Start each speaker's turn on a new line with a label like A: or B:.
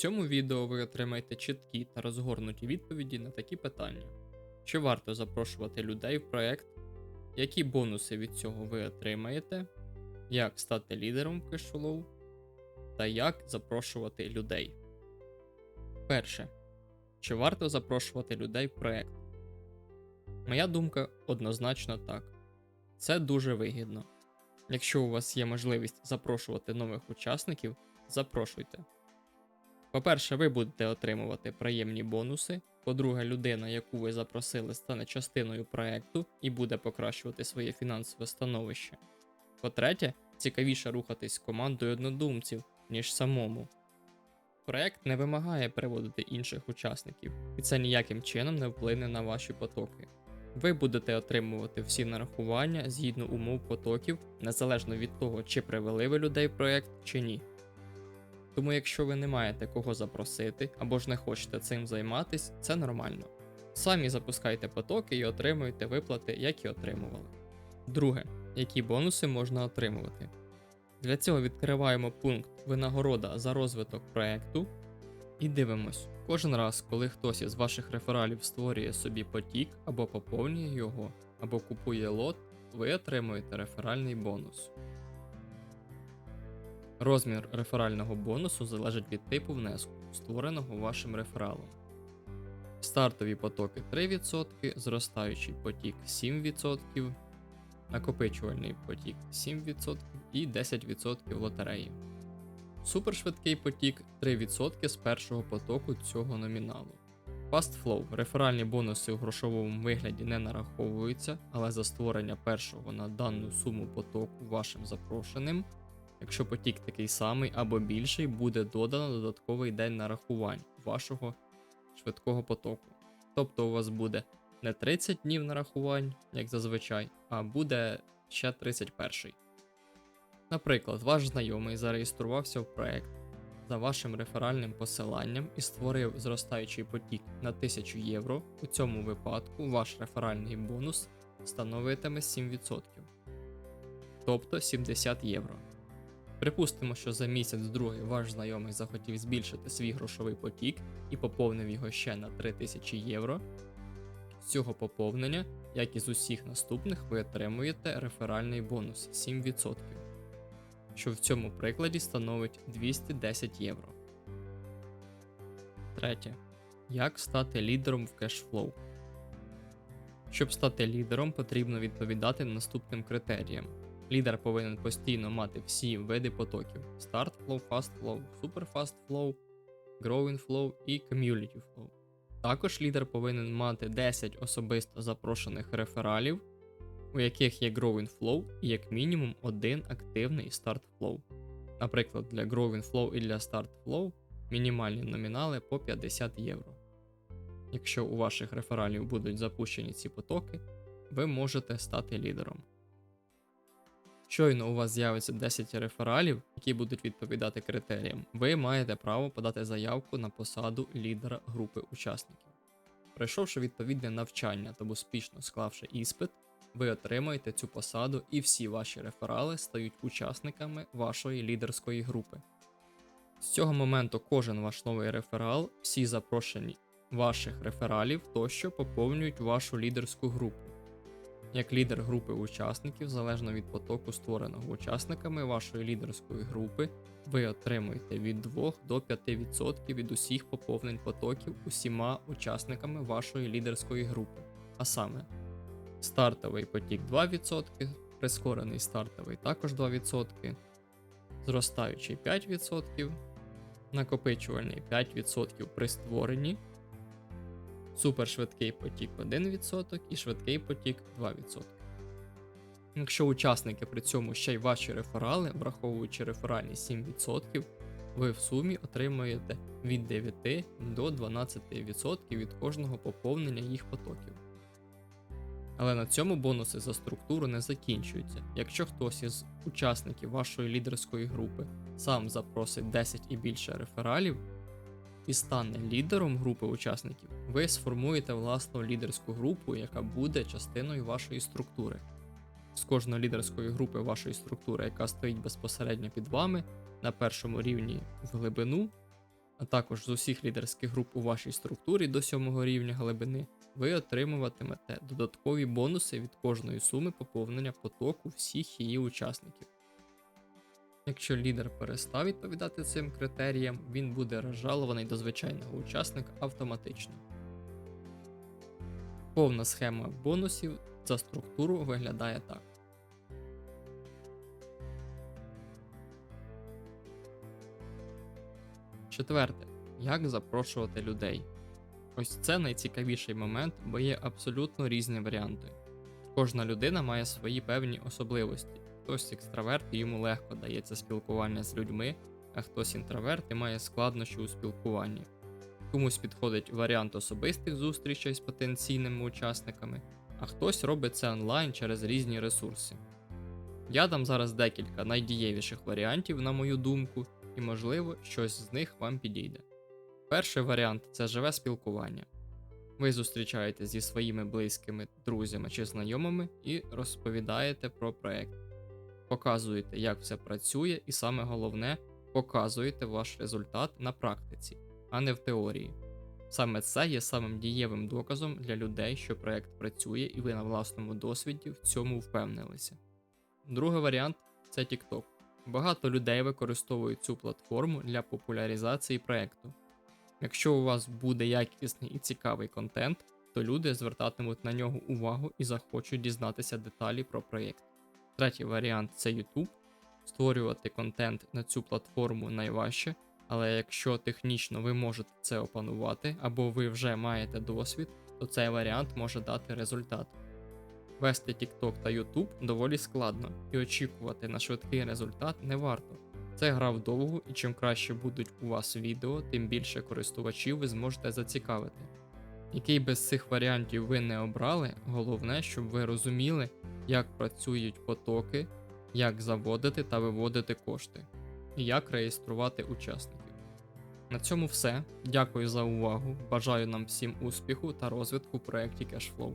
A: цьому відео ви отримаєте чіткі та розгорнуті відповіді на такі питання: чи варто запрошувати людей в проект, які бонуси від цього ви отримаєте, як стати лідером в кешфлоу, та як запрошувати людей. Перше. Чи варто запрошувати людей в проект? Моя думка однозначно так. Це дуже вигідно. Якщо у вас є можливість запрошувати нових учасників, запрошуйте. По-перше, ви будете отримувати приємні бонуси. По-друге, людина, яку ви запросили, стане частиною проекту і буде покращувати своє фінансове становище. По-третє, цікавіше рухатись командою однодумців, ніж самому. Проект не вимагає приводити інших учасників, і це ніяким чином не вплине на ваші потоки. Ви будете отримувати всі нарахування згідно умов потоків, незалежно від того, чи привели ви людей в проект чи ні. Тому, якщо ви не маєте кого запросити або ж не хочете цим займатись, це нормально. Самі запускайте потоки і отримуйте виплати, як і отримували. Друге, які бонуси можна отримувати. Для цього відкриваємо пункт Винагорода за розвиток проекту і дивимось. Кожен раз, коли хтось із ваших рефералів створює собі потік або поповнює його, або купує лот, ви отримуєте реферальний бонус. Розмір реферального бонусу залежить від типу внеску, створеного вашим рефералом. Стартові потоки 3%, зростаючий потік 7%, накопичувальний потік 7% і 10% лотереї. Супершвидкий потік 3% з першого потоку цього номіналу. Fast Flow реферальні бонуси у грошовому вигляді не нараховуються, але за створення першого на дану суму потоку вашим запрошеним, якщо потік такий самий або більший, буде додано додатковий день нарахувань вашого швидкого потоку. Тобто у вас буде не 30 днів нарахувань, як зазвичай, а буде ще 31. Наприклад, ваш знайомий зареєструвався в проект за вашим реферальним посиланням і створив зростаючий потік на 1000 євро. У цьому випадку ваш реферальний бонус становитиме 7%, тобто 70 євро. Припустимо, що за місяць другий ваш знайомий захотів збільшити свій грошовий потік і поповнив його ще на 3000 євро. З цього поповнення, як і з усіх наступних, ви отримуєте реферальний бонус 7%, що в цьому прикладі становить 210 євро. Третє. Як стати лідером в кешфлоу? Щоб стати лідером, потрібно відповідати наступним критеріям. Лідер повинен постійно мати всі види потоків: Start Flow, Fast Flow, Super Fast Flow, Growing Flow і Community Flow. Також лідер повинен мати 10 особисто запрошених рефералів, у яких є Growing Flow і як мінімум один активний Start Flow. Наприклад, для Growing Flow і для Start Flow мінімальні номінали по 50 євро. Якщо у ваших рефералів будуть запущені ці потоки, ви можете стати лідером. Щойно у вас з'явиться 10 рефералів, які будуть відповідати критеріям, ви маєте право подати заявку на посаду лідера групи учасників. Пройшовши відповідне навчання та успішно склавши іспит, ви отримаєте цю посаду і всі ваші реферали стають учасниками вашої лідерської групи. З цього моменту кожен ваш новий реферал, всі запрошені ваших рефералів тощо поповнюють вашу лідерську групу. Як лідер групи учасників, залежно від потоку, створеного учасниками вашої лідерської групи, ви отримуєте від 2 до 5% від усіх поповнень потоків усіма учасниками вашої лідерської групи. А саме, стартовий потік 2%, прискорений стартовий також 2%, зростаючий 5%, накопичувальний 5% при створенні супершвидкий потік 1% і швидкий потік 2%. Якщо учасники при цьому ще й ваші реферали, враховуючи реферальні 7%, ви в сумі отримуєте від 9 до 12% від кожного поповнення їх потоків. Але на цьому бонуси за структуру не закінчуються. Якщо хтось із учасників вашої лідерської групи сам запросить 10 і більше рефералів, і стане лідером групи учасників, ви сформуєте власну лідерську групу, яка буде частиною вашої структури. З кожної лідерської групи вашої структури, яка стоїть безпосередньо під вами на першому рівні в глибину, а також з усіх лідерських груп у вашій структурі до 7 рівня глибини, ви отримуватимете додаткові бонуси від кожної суми поповнення потоку всіх її учасників. Якщо лідер перестав відповідати цим критеріям, він буде розжалований до звичайного учасника автоматично. Повна схема бонусів за структуру виглядає так. Четверте. Як запрошувати людей? Ось це найцікавіший момент, бо є абсолютно різні варіанти. Кожна людина має свої певні особливості. Хтось екстраверт і йому легко дається спілкування з людьми, а хтось інтроверт і має складнощі у спілкуванні. Комусь підходить варіант особистих зустрічей з потенційними учасниками, а хтось робить це онлайн через різні ресурси. Я дам зараз декілька найдієвіших варіантів, на мою думку, і можливо щось з них вам підійде. Перший варіант це живе спілкування. Ви зустрічаєтесь зі своїми близькими друзями чи знайомими і розповідаєте про проект. Показуєте, як все працює, і саме головне, показуєте ваш результат на практиці, а не в теорії. Саме це є самим дієвим доказом для людей, що проект працює, і ви на власному досвіді в цьому впевнилися. Другий варіант це TikTok. Багато людей використовують цю платформу для популяризації проекту. Якщо у вас буде якісний і цікавий контент, то люди звертатимуть на нього увагу і захочуть дізнатися деталі про проєкт. Третій варіант це YouTube. Створювати контент на цю платформу найважче, але якщо технічно ви можете це опанувати або ви вже маєте досвід, то цей варіант може дати результат. Вести TikTok та YouTube доволі складно, і очікувати на швидкий результат не варто. Це гра вдовго, і чим краще будуть у вас відео, тим більше користувачів ви зможете зацікавити. Який би з цих варіантів ви не обрали, головне, щоб ви розуміли, як працюють потоки, як заводити та виводити кошти, і як реєструвати учасників. На цьому все. Дякую за увагу. Бажаю нам всім успіху та розвитку в проєкті Cashflow.